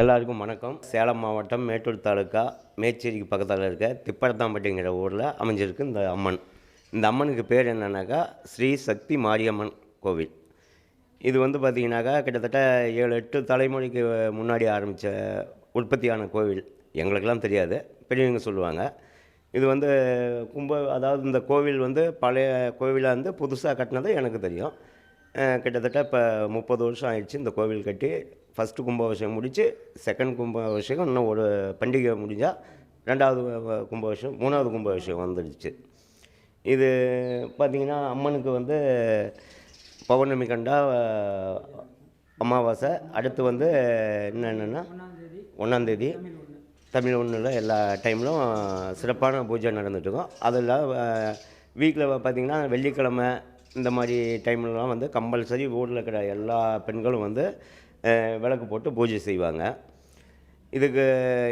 எல்லாருக்கும் வணக்கம். சேலம் மாவட்டம் மேட்டூர் தாலுக்கா மேச்சேரிக்கு பக்கத்தில் இருக்க திப்பரத்தாம்பட்டிங்கிற ஊரில் அமைஞ்சிருக்கு இந்த அம்மன். இந்த அம்மனுக்கு பேர் என்னன்னாக்கா ஸ்ரீ சக்தி மாரியம்மன் கோவில். இது வந்து பார்த்திங்கனாக்கா கிட்டத்தட்ட ஏழு எட்டு தலைமுறைக்கு முன்னாடி ஆரம்பித்த உற்பத்தியான கோவில். எங்களுக்கெல்லாம் தெரியாது. பெரியவங்க சொல்லுவாங்க. இது வந்து கும்ப அதாவது இந்த கோவில் வந்து பழைய கோவிலாக இருந்து புதுசாக கட்டினது எனக்கு தெரியும். கிட்டத்தட்ட இப்போ முப்பது வருஷம் ஆயிடுச்சு இந்த கோவில் கட்டி. ஃபஸ்ட்டு கும்பாபிஷேகம் முடித்து செகண்ட் கும்பாபிஷேகம் இன்னும் ஒரு பண்டிகை முடிஞ்சால் ரெண்டாவது கும்பாபிஷேகம் மூணாவது கும்பாபிஷேகம் வந்துடுச்சு. இது பார்த்திங்கன்னா அம்மனுக்கு வந்து பௌர்ணமி கண்டா அமாவாசை. அடுத்து வந்து என்னென்னா ஒன்றாந்தேதி தமிழ் ஒன்றில் எல்லா டைம்லும் சிறப்பான பூஜை நடந்துட்டுருக்கோம். அதில் வீக்கில் பார்த்திங்கன்னா வெள்ளிக்கிழமை இந்த மாதிரி டைம்லலாம் வந்து கம்பல்சரி ஊரில் இருக்கிற எல்லா பெண்களும் வந்து விளக்கு போட்டு பூஜை செய்வாங்க. இதுக்கு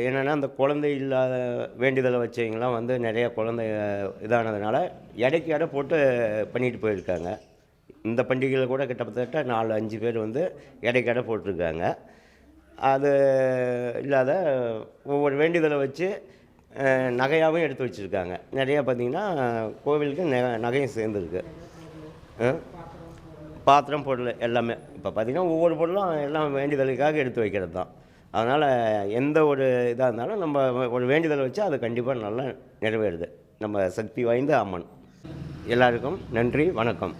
என்னென்னா அந்த குழந்தை இல்லாத வேண்டுதலை வச்சவங்களாம் வந்து நிறைய குழந்தை இதானதுனால இடைக்கு எடை போட்டு பண்ணிட்டு போயிருக்காங்க. இந்த பண்டிகையில் கூட கிட்டத்தட்ட நாலு அஞ்சு பேர் வந்து இடைக்கு எடை போட்டிருக்காங்க. அது இல்லாத ஒவ்வொரு வேண்டுதலை வச்சு நகையாகவும் எடுத்து வச்சுருக்காங்க. நிறையா பார்த்திங்கன்னா கோவிலுக்கு நகையும் சேர்ந்துருக்கு. பாத்திரம் பொருள் எல்லாமே. இப்போ பார்த்திங்கன்னா ஒவ்வொரு பொருளும் எல்லாம் வேண்டுதலுக்காக எடுத்து வைக்கிறது தான். அதனால் எந்த ஒரு இதாக இருந்தாலும் நம்ம ஒரு வேண்டுதலை வச்சு அது கண்டிப்பாக நல்லா நிறைவேறுது. நம்ம சக்தி வாய்ந்த அம்மன். எல்லாருக்கும் நன்றி வணக்கம்.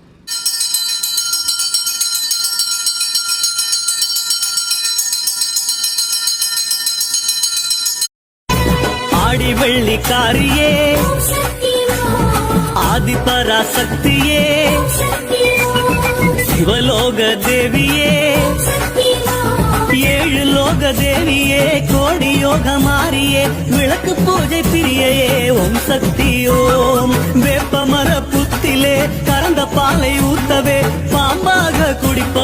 ஆடி வெள்ளிக்காரியே. ஆதிபராசக்தியே சிவலோக தேவியே ஏழு லோக தேவியே கோடி யோக மாறியே விளக்கு பூஜை பிரியையே ஓம் சக்தி ஓம் வேப்பமர புத்திலே கறந்த பாலை ஊத்தவே பாம்பாக குடிப்பவளே